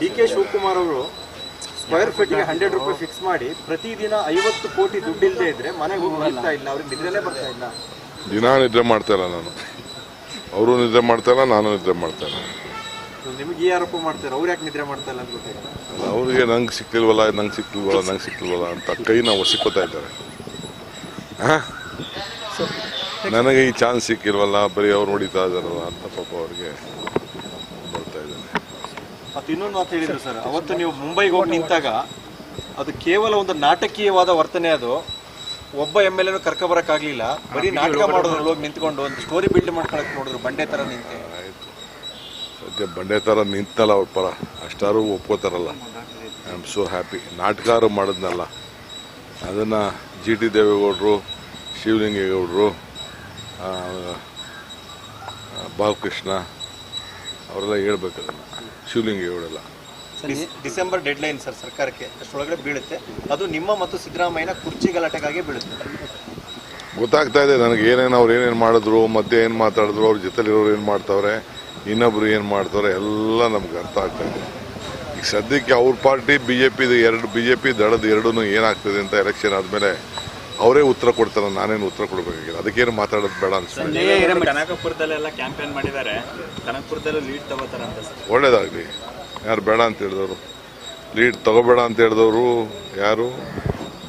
D K Shivakumar ಅವರು square ಫೀಟ್ಗೆ hundred rupees fix ಮಾಡಿ ಪ್ರತಿದಿನ ಐವತ್ತು ಕೋಟಿ ದುಡ್ಡು ಇಲ್ಲದೆ ಇದ್ರೆ ಮನೆಗೆ ಹೋಗಿ ಬರ್ತಾ ಇಲ್ಲ ಅವ್ರಿಗೆ ನಿದ್ರೆನೇ ಬರ್ತಾ ಇಲ್ಲ. ದಿನ ನಿದ್ರೆ ಮಾಡ್ತಾ ಇಲ್ಲ ನಾನು. ಅವರು ನಿದ್ರೆ ಮಾಡ್ತಾ ಇಲ್ಲ ನಾನು ನಿದ್ರೆ ಮಾಡ್ತಾ ಇಲ್ಲ. ನಿಮ್ಗೆ ಈ ಆರೋಪ ಮಾಡ್ತಾರೆ ಅವ್ರು ಯಾಕೆ ನಿದ್ರೆ ಮಾಡ್ತಾ ಇಲ್ಲ ಅವ್ರಿಗೆ ನಂಗೆ ಸಿಕ್ಕಿಲ್ವಲ್ಲ ನಂಗೆ ಸಿಕ್ಕಿಲ್ವಲ್ಲ ನಂಗೆ ಸಿಕ್ಕಿಲ್ವಲ್ಲ ಅಂತ ಕೈ ನಾವು ಸಿಕ್ಕೋತಾ ಇದ್ದಾರೆ? ನನಗೆ ಈ ಚಾನ್ಸ್ ಸಿಕ್ಕಿಲ್ವಲ್ಲ ಬರೀ ಅವ್ರು ಹೊಡಿತಾ ಇದ್ದಾರಲ್ಲ ಅಂತ ಪಾಪ ಅವ್ರಿಗೆ. ಮತ್ತೆ ಇನ್ನೊಂದು ಮಾತು ಹೇಳಿದ್ರು ಸರ್. ಅವತ್ತು ನೀವು ಮುಂಬೈಗೆ ಹೋಗಿ ನಿಂತಾಗ ಅದು ಕೇವಲ ಒಂದು ನಾಟಕೀಯವಾದ ವರ್ತನೆ ಅದು. ಒಬ್ಬ ಎಂ ಎಲ್ ಎನು ಕರ್ಕೊಬರಕ್ಕಾಗ್ಲಿಲ್ಲ ಬರೀ ನಾಟಕ ಮಾಡೋದ್ರಲ್ಲಿ ಹೋಗಿ ನಿಂತ್ಕೊಂಡು ಒಂದು ಸ್ಟೋರಿ ಬಿಲ್ಡ್ ಮಾಡ್ಕೊಳಕ್ ನೋಡಿದ್ರು ಬಂಡೆ ತರ ನಿಂತೆ. ಆಯಿತು. ಸದ್ಯ ಬಂಡೆ ಥರ ನಿಂತಲ್ಲ ಅವ್ರ ಪರ. ಅಷ್ಟಾರು ಒಪ್ಕೋತಾರಲ್ಲ. ಐ ಆಮ್ ಸೋ ಹ್ಯಾಪಿ ನಾಟಕಾರು ಮಾಡಿದ್ನಲ್ಲ. ಅದನ್ನು ಜಿ ಟಿ ದೇವೇಗೌಡರು ಶಿವಲಿಂಗೇಗೌಡರು ಬಾಲಕೃಷ್ಣ ಅವರೆಲ್ಲ ಹೇಳ್ಬೇಕು ಅದನ್ನು ಶಿವಲಿಂಗ ಇವರೆಲ್ಲ ಡಿಸೆಂಬರ್ ಡೆಡ್ ಲೈನ್ ಸರ್ ಸರ್ಕಾರಕ್ಕೆ. ಅಷ್ಟರೊಳಗಡೆ ಬೀಳುತ್ತೆ. ಅದು ನಿಮ್ಮ ಮತ್ತು ಸಿದ್ದರಾಮಯ್ಯನ ಕುರ್ಚಿ ಗಲಾಟೆಗಾಗಿ ಬೀಳುತ್ತೆ. ಗೊತ್ತಾಗ್ತಾ ಇದೆ ನನಗೆ ಏನೇನು ಅವ್ರು ಏನೇನು ಮಾಡಿದ್ರು ಮತ್ತೆ ಏನು ಮಾತಾಡಿದ್ರು ಅವ್ರ ಜೊತೆಲಿರೋರು ಏನು ಮಾಡ್ತಾವ್ರೆ ಇನ್ನೊಬ್ರು ಏನು ಮಾಡ್ತಾವ್ರೆ ಎಲ್ಲ ನಮ್ಗೆ ಅರ್ಥ ಆಗ್ತಾ ಇದೆ. ಈಗ ಸದ್ಯಕ್ಕೆ ಅವ್ರ ಪಾರ್ಟಿ ಬಿ ಜೆ ಪಿದು ಎರಡು ಬಿ ಜೆ ಪಿ ದಳದ ಎರಡೂ ಏನಾಗ್ತದೆ ಅಂತ ಎಲೆಕ್ಷನ್ ಆದಮೇಲೆ ಅವರೇ ಉತ್ತರ ಕೊಡ್ತಾರೆ ನಾನೇನು ಉತ್ತರ ಕೊಡಬೇಕಾಗಿಲ್ಲ. ಅದಕ್ಕೇನು ಮಾತಾಡೋದು ಬೇಡ ಅನ್ಸುತ್ತೆ. ಕನಕಪುರದಲ್ಲೆಲ್ಲ ಕ್ಯಾಂಪೇನ್ ಮಾಡಿದ್ದಾರೆ. ಕನಕಪುರದಲ್ಲೂ ಲೀಡ್ ತಗೋತಾರಂತ ಸರ್. ಒಳ್ಳೇದಾಗಲಿ. ಯಾರು ಬೇಡ ಅಂತ ಹೇಳಿದವರು. ಲೀಡ್ ತಗೋಬೇಡ ಅಂತ ಹೇಳಿದವರು ಯಾರು?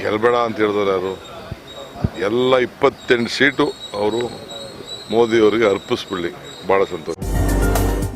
ಗೆಲ್ಬೇಡ ಅಂತ ಹೇಳಿದವರು ಯಾರು? ಎಲ್ಲ ಇಪ್ಪತ್ತೆಂಟು ಸೀಟು ಅವರು ಮೋದಿಯವರಿಗೆ ಅರ್ಪಿಸ್ಬಿಡ್ಲಿ. ಭಾಳ ಸಂತೋಷ.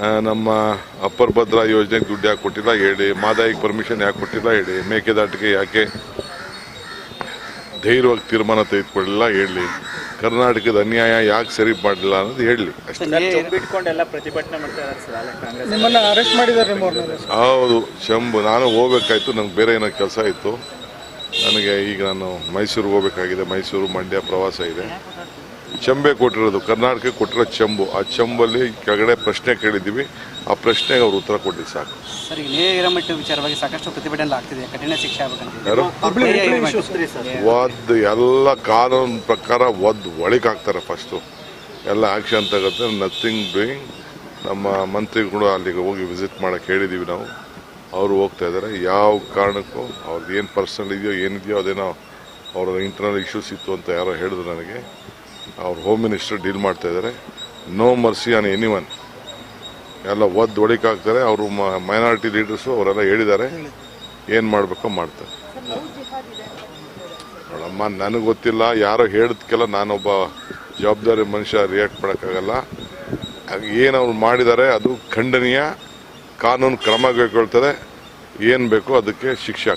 ನಮ್ಮ ಅಪ್ಪರ್ ಭದ್ರಾ ಯೋಜನೆಗೆ ದುಡ್ಡು ಯಾಕೆ ಕೊಟ್ಟಿಲ್ಲ? ಹೇಳಿ. ಮಾದಾಯಿಗೆ ಪರ್ಮಿಷನ್ ಯಾಕೆ ಕೊಟ್ಟಿಲ್ಲ? ಹೇಳಿ. ಮೇಕೆದಾಟಿಗೆ ಯಾಕೆ ಧೈರ್ಯವಾಗಿ ತೀರ್ಮಾನ ತೆಗೆದುಕೊಳ್ಳಿಲ್ಲ? ಹೇಳಿ. ಕರ್ನಾಟಕದ ಅನ್ಯಾಯ ಯಾಕೆ ಸರಿ ಮಾಡಲಿಲ್ಲ ಅನ್ನೋದು ಹೇಳಿ. ಹೌದು. ಶಂಭು ನಾನು ಹೋಗ್ಬೇಕಾಯ್ತು. ನಂಗೆ ಬೇರೆ ಏನೋ ಕೆಲಸ ಇತ್ತು. ನನಗೆ ಈಗ ನಾನು ಮೈಸೂರಿಗೆ ಹೋಗ್ಬೇಕಾಗಿದೆ. ಮೈಸೂರು ಮಂಡ್ಯ ಪ್ರವಾಸ ಇದೆ. ಚಂಬೆ ಕೊಟ್ಟಿರೋದು ಕರ್ನಾಟಕಕ್ಕೆ ಕೊಟ್ಟಿರೋ ಚಂಬು ಆ ಚೆಂಬಲ್ಲಿ ಕೆಳಗಡೆ ಪ್ರಶ್ನೆ ಕೇಳಿದ್ದೀವಿ. ಆ ಪ್ರಶ್ನೆಗೆ ಅವರು ಉತ್ತರ ಕೊಟ್ಟಿದ್ದು ಸಾಕು. ಸರ್ ವಿಚಾರವಾಗಿ ಸಾಕಷ್ಟು ಪ್ರತಿಭಟನೆ ಆಗ್ತಿದೆ. ಕಠಿಣ ಶಿಕ್ಷೆ ಆಗ್ಬೇಕಂತ ಎಲ್ಲ ಕಾನೂನು ಪ್ರಕಾರ ಒದ್ದು ಒಳಗೆ ಹಾಕ್ತಾರೆ ಫಸ್ಟು ಎಲ್ಲ ಆ್ಯಕ್ಷನ್ ತಗುತ್ತೆ ನಥಿಂಗ್ ಡೂಯಿಂಗ್ ನಮ್ಮ ಮಂತ್ರಿಗಳು ಅಲ್ಲಿಗೆ ಹೋಗಿ ವಿಸಿಟ್ ಮಾಡಕ್ಕೆ ಹೇಳಿದ್ದೀವಿ ನಾವು. ಅವರು ಹೋಗ್ತಾ ಇದ್ದಾರೆ. ಯಾವ ಕಾರಣಕ್ಕೂ ಅವ್ರದ್ದು ಏನು ಪರ್ಸನಲ್ ಇದೆಯೋ ಏನಿದೆಯೋ ಅದೇನೋ ಅವರ ಇಂಟರ್ನಲ್ ಇಶ್ಯೂಸ್ ಇತ್ತು ಅಂತ ಯಾರೋ ಹೇಳಿದ್ರು ನನಗೆ. ಅವ್ರ ಹೋಮ್ ಮಿನಿಸ್ಟರ್ ಡೀಲ್ ಮಾಡ್ತಾ ಇದ್ದಾರೆ no mercy on anyone ಎಲ್ಲ ಒದ್ದು ಹಾಕ್ತಾರೆ ಅವರು ಮೈನಾರಿಟಿ ಲೀಡರ್ಸು ಅವರೆಲ್ಲ ಹೇಳಿದ್ದಾರೆ. ಏನು ಮಾಡಬೇಕೋ ಮಾಡ್ತಾರೆ. ನೋಡಮ್ಮ, ನನಗೆ ಗೊತ್ತಿಲ್ಲ. ಯಾರೋ ಹೇಳಿದ್ಕೆಲ್ಲ ನಾನೊಬ್ಬ ಜವಾಬ್ದಾರಿ ಮನುಷ್ಯ ರಿಯಾಕ್ಟ್ ಮಾಡೋಕ್ಕಾಗಲ್ಲ. ಏನು ಅವ್ರು ಮಾಡಿದ್ದಾರೆ, ಅದು ಖಂಡನೀಯ. ಕಾನೂನು ಕ್ರಮ ಕೈಗೊಳ್ತಾರೆ ಏನು ಬೇಕೋ ಅದಕ್ಕೆ ಶಿಕ್ಷೆ